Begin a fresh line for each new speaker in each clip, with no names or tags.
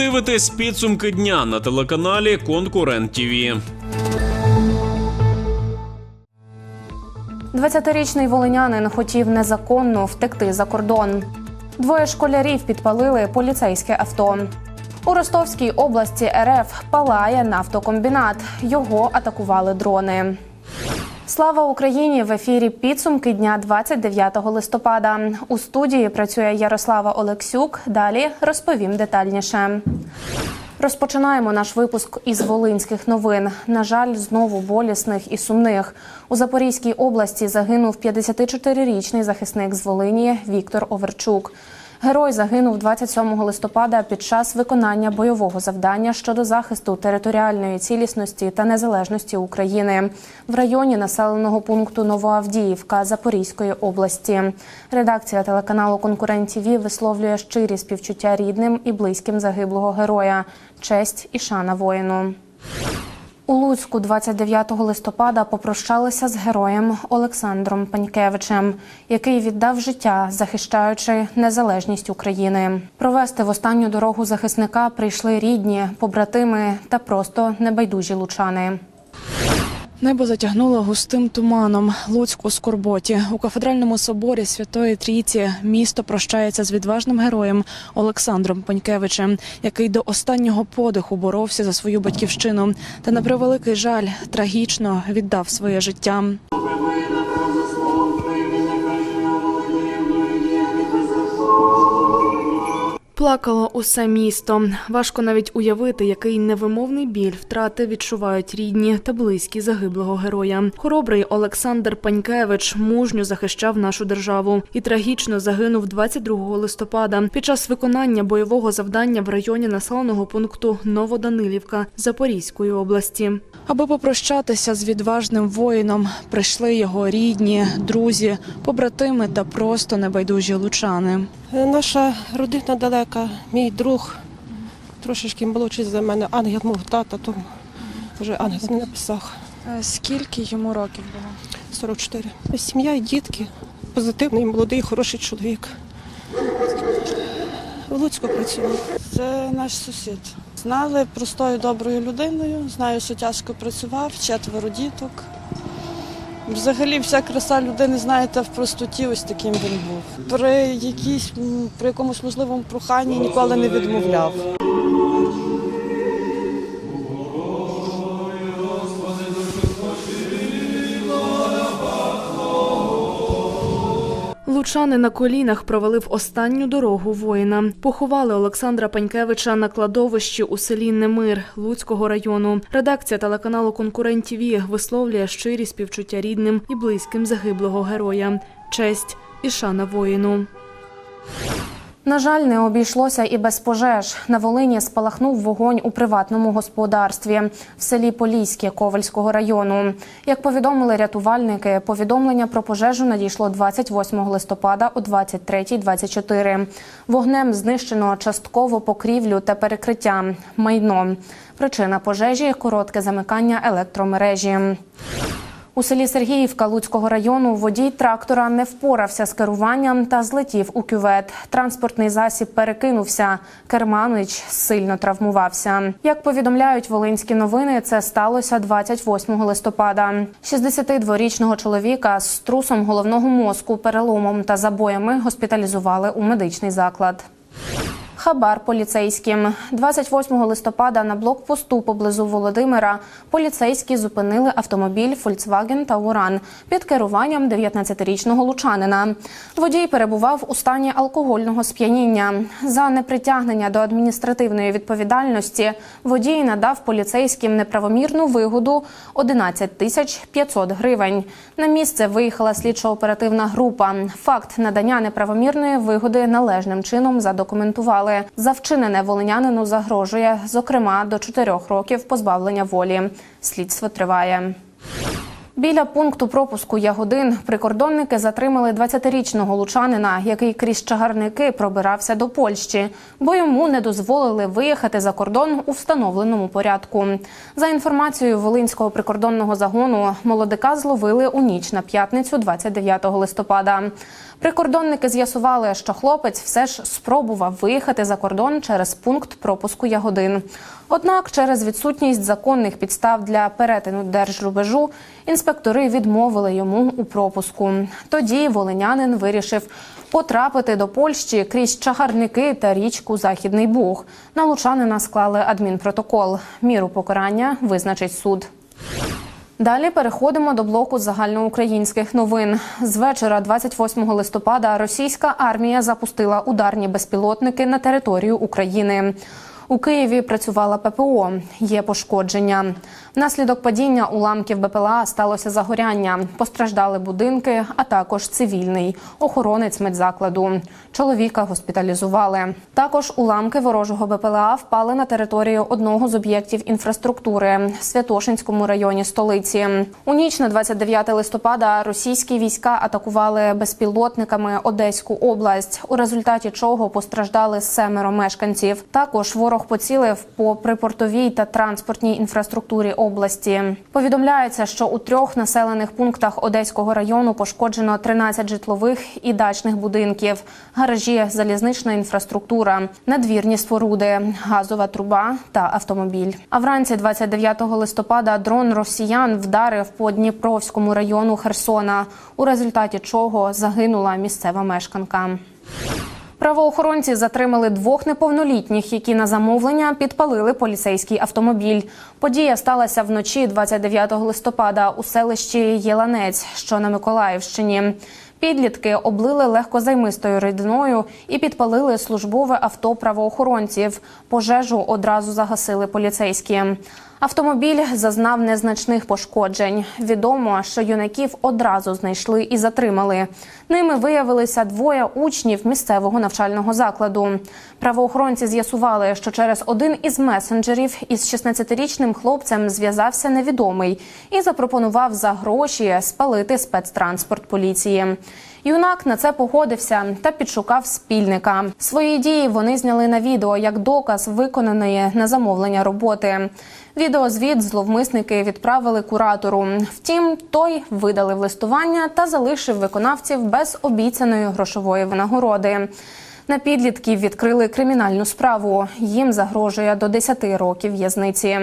дивитесь підсумки дня на телеканалі Конкурент ТІВІ.
20-річний волинянин хотів незаконно втекти за кордон. Двоє школярів підпалили поліцейське авто. У Ростовській області РФ палає нафтокомбінат. Його атакували дрони. Слава Україні! В ефірі підсумки дня 29 листопада. У студії працює Ярослава Олексюк. Далі розповім детальніше. Розпочинаємо наш випуск із волинських новин. На жаль, знову болісних і сумних. У Запорізькій області загинув 54-річний захисник з Волині Віктор Оверчук. Герой загинув 27 листопада під час виконання бойового завдання щодо захисту територіальної цілісності та незалежності України в районі населеного пункту Новоавдіївка Запорізької області. Редакція телеканалу Конкурент ТІВІ висловлює щирі співчуття рідним і близьким загиблого героя. Честь і шана воїну. У Луцьку 29 листопада попрощалися з героєм Олександром Панькевичем, який віддав життя, захищаючи незалежність України. Провести в останню дорогу захисника прийшли рідні, побратими та просто небайдужі лучани.
Небо затягнуло густим туманом. Луцьк у скорботі. У кафедральному соборі Святої Трійці місто прощається з відважним героєм Олександром Панькевичем, який до останнього подиху боровся за свою батьківщину. Та на превеликий жаль трагічно віддав своє життя. Плакало усе місто. Важко навіть уявити, який невимовний біль втрати відчувають рідні та близькі загиблого героя. Хоробрий Олександр Панькевич мужньо захищав нашу державу і трагічно загинув 22 листопада під час виконання бойового завдання в районі населеного пункту Новоданилівка Запорізької області. Аби попрощатися з відважним воїном, прийшли його рідні, друзі, побратими та просто небайдужі лучани.
Наша родина далека, мій друг трошечки молодший за мене, ангел мого тата, то вже ангел не написав.
Скільки йому років було?
44. Сім'я і дітки, позитивний, молодий, хороший чоловік. В Луцьку працював.
Це наш сусід. Знали простою доброю людиною. Знаю, що тяжко працював, четверо діток. Взагалі, вся краса людини, знаєте, в простоті, ось таким він був. При якійсь при якомусь можливому проханні ніколи не відмовляв.
Лучани на колінах провели в останню дорогу воїна. Поховали Олександра Панькевича на кладовищі у селі Немир Луцького району. Редакція телеканалу Конкурент ТВ висловлює щирі співчуття рідним і близьким загиблого героя. Честь і шана воїну.
На жаль, не обійшлося і без пожеж. На Волині спалахнув вогонь у приватному господарстві в селі Поліське Ковальського району. Як повідомили рятувальники, повідомлення про пожежу надійшло 28 листопада о 23.24. Вогнем знищено частково покрівлю та перекриття, майно. Причина пожежі коротке замикання електромережі. У селі Сергіївка Луцького району водій трактора не впорався з керуванням та злетів у кювет. Транспортний засіб перекинувся. Керманич сильно травмувався. Як повідомляють волинські новини, це сталося 28 листопада. 62-річного чоловіка з струсом головного мозку, переломом та забоями госпіталізували у медичний заклад. Хабар поліцейським 28 листопада на блокпосту поблизу Володимира поліцейські зупинили автомобіль Volkswagen Tauran під керуванням 19-річного лучанина. Водій перебував у стані алкогольного сп'яніння. За непритягнення до адміністративної відповідальності водій надав поліцейським неправомірну вигоду 11 тисяч 500 гривень. На місце виїхала слідчо-оперативна група. Факт надання неправомірної вигоди належним чином задокументували. За вчинене волинянину загрожує, зокрема, до чотирьох років позбавлення волі. Слідство триває. Біля пункту пропуску Ягодин прикордонники затримали 20-річного лучанина, який крізь чагарники пробирався до Польщі, бо йому не дозволили виїхати за кордон у встановленому порядку. За інформацією Волинського прикордонного загону, молодика зловили у ніч на п'ятницю, 29 листопада. Прикордонники з'ясували, що хлопець все ж спробував виїхати за кордон через пункт пропуску Ягодин. Однак, через відсутність законних підстав для перетину держрубежу інспектори відмовили йому у пропуску. Тоді волинянин вирішив потрапити до Польщі крізь чагарники та річку Західний Буг. На лучанина склали адмінпротокол. Міру покарання визначить суд. Далі переходимо до блоку загальноукраїнських новин. З вечора, 28 листопада, російська армія запустила ударні безпілотники на територію України. У Києві працювала ППО. Є пошкодження. Внаслідок падіння уламків БПЛА сталося загоряння. Постраждали будинки, а також цивільний охоронець медзакладу. Чоловіка госпіталізували. Також уламки ворожого БПЛА впали на територію одного з об'єктів інфраструктури Святошинському районі столиці. У ніч на 29 листопада російські війська атакували безпілотниками Одеську область, у результаті чого постраждали семеро мешканців. Також ворог поцілив по припортовій та транспортній інфраструктурі області. Повідомляється, що у трьох населених пунктах Одеського району пошкоджено 13 житлових і дачних будинків, гаражі, залізнична інфраструктура, надвірні споруди, газова труба та автомобіль. А вранці 29 листопада дрон росіян вдарив по Дніпровському району Херсона, у результаті чого загинула місцева мешканка. Правоохоронці затримали двох неповнолітніх, які на замовлення підпалили поліцейський автомобіль. Подія сталася вночі 29 листопада у селищі Єланець, що на Миколаївщині. Підлітки облили легкозаймистою рідиною і підпалили службове авто правоохоронців. Пожежу одразу загасили поліцейські. Автомобіль зазнав незначних пошкоджень. Відомо, що юнаків одразу знайшли і затримали. Ними виявилися двоє учнів місцевого навчального закладу. Правоохоронці з'ясували, що через один із месенджерів із 16-річним хлопцем зв'язався невідомий і запропонував за гроші спалити спецтранспорт поліції. Юнак на це погодився та підшукав спільника. Свої дії вони зняли на відео як доказ виконаної на замовлення роботи. Відеозвіт зловмисники відправили куратору. Втім, той видалив листування та залишив виконавців без обіцяної грошової винагороди. На підлітків відкрили кримінальну справу. Їм загрожує до 10 років в'язниці.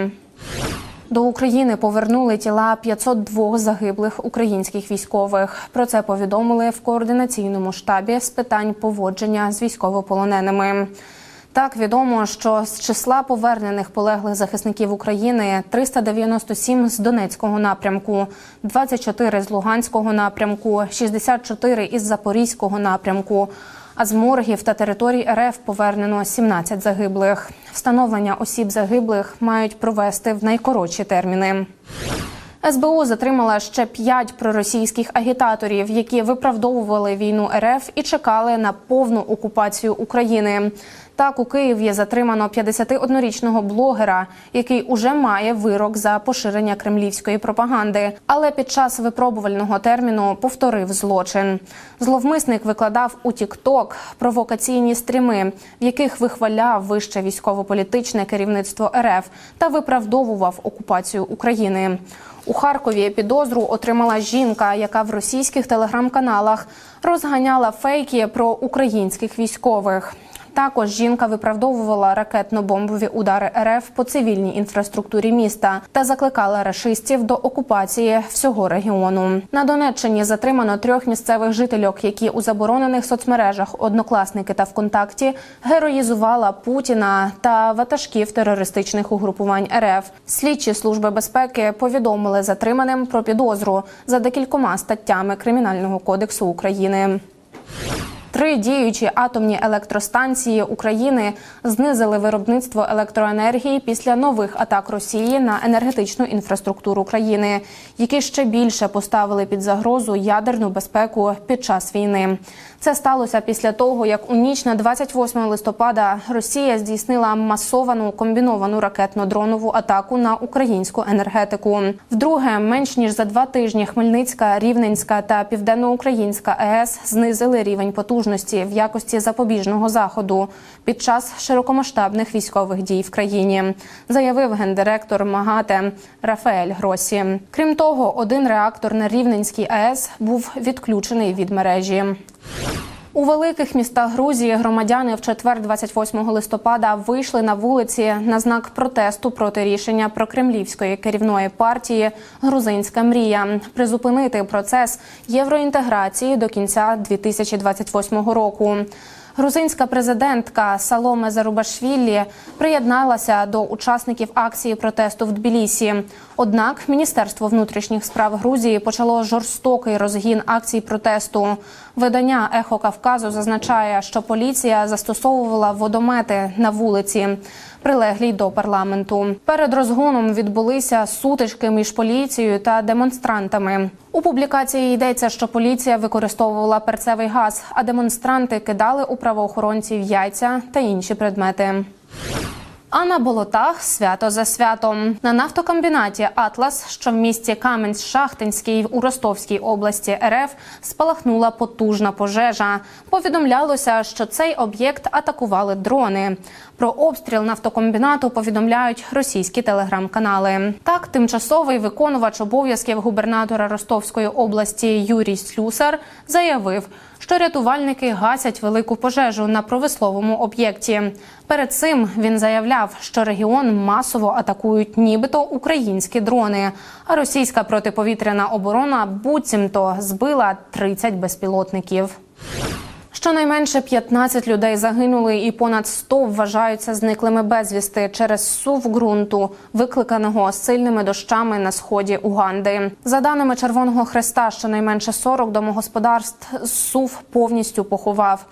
До України повернули тіла 502 загиблих українських військових. Про це повідомили в координаційному штабі з питань поводження з військовополоненими. Так відомо, що з числа повернених полеглих захисників України 397 з Донецького напрямку, 24 з Луганського напрямку, 64 із Запорізького напрямку. А з моргів та територій РФ повернено 17 загиблих. Встановлення осіб загиблих мають провести в найкоротші терміни. СБУ затримала ще п'ять проросійських агітаторів, які виправдовували війну РФ і чекали на повну окупацію України. Так, у Києві затримано 51-річного блогера, який уже має вирок за поширення кремлівської пропаганди, але під час випробувального терміну повторив злочин. Зловмисник викладав у TikTok провокаційні стріми, в яких вихваляв вище військово-політичне керівництво РФ та виправдовував окупацію України. У Харкові підозру отримала жінка, яка в російських телеграм-каналах розганяла фейки про українських військових. Також жінка виправдовувала ракетно-бомбові удари РФ по цивільній інфраструктурі міста та закликала рашистів до окупації всього регіону. На Донеччині затримано трьох місцевих жительок, які у заборонених соцмережах однокласники та ВКонтакті героїзувала Путіна та ватажків терористичних угрупувань РФ. Слідчі служби безпеки повідомили затриманим про підозру за декількома статтями Кримінального кодексу України. Три діючі атомні електростанції України знизили виробництво електроенергії після нових атак Росії на енергетичну інфраструктуру країни, які ще більше поставили під загрозу ядерну безпеку під час війни. Це сталося після того, як у ніч на 28 листопада Росія здійснила масовану комбіновану ракетно-дронову атаку на українську енергетику. Вдруге, менш ніж за два тижні Хмельницька, Рівненська та Південноукраїнська АЕС знизили рівень потужності в якості запобіжного заходу під час широкомасштабних військових дій в країні, заявив гендиректор МАГАТЕ Рафаель Гросі. Крім того, один реактор на Рівненській АЕС був відключений від мережі. У великих містах Грузії громадяни в четвер, 28 листопада, вийшли на вулиці на знак протесту проти рішення прокремлівської керівної партії Грузинська мрія призупинити процес євроінтеграції до кінця 2028 року. Грузинська президентка Саломе Зарубашвілі приєдналася до учасників акції протесту в Тбілісі. Однак Міністерство внутрішніх справ Грузії почало жорстокий розгін акцій протесту. Видання Ехо Кавказу зазначає, що поліція застосовувала водомети на вулиці, прилеглій до парламенту. Перед розгоном відбулися сутички між поліцією та демонстрантами. У публікації йдеться, що поліція використовувала перцевий газ, а демонстранти кидали у правоохоронців яйця та інші предмети. А на болотах свято за святом на нафтокомбінаті Атлас, що в місті Каменськ-Шахтинський у Ростовській області РФ, спалахнула потужна пожежа. Повідомлялося, що цей об'єкт атакували дрони. Про обстріл нафтокомбінату повідомляють російські телеграм-канали. Так, тимчасовий виконувач обов'язків губернатора Ростовської області Юрій Слюсар заявив, що рятувальники гасять велику пожежу на промисловому об'єкті. Перед цим він заявляв, що регіон масово атакують нібито українські дрони, а російська протиповітряна оборона буцімто збила 30 безпілотників. Щонайменше 15 людей загинули, і понад 100 вважаються зниклими безвісти через сув ґрунту, викликаного сильними дощами на сході Уганди. За даними Червоного Хреста, щонайменше 40 домогосподарств сув повністю поховав.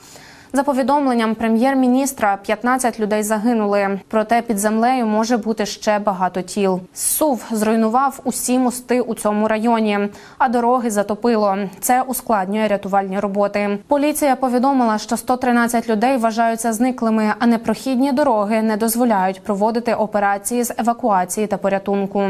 За повідомленням прем'єр-міністра, 15 людей загинули. Проте під землею може бути ще багато тіл. Сув зруйнував усі мости у цьому районі, а дороги затопило. Це ускладнює рятувальні роботи. Поліція повідомила, що 113 людей вважаються зниклими, а непрохідні дороги не дозволяють проводити операції з евакуації та порятунку.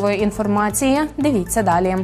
важливої інформації дивіться далі.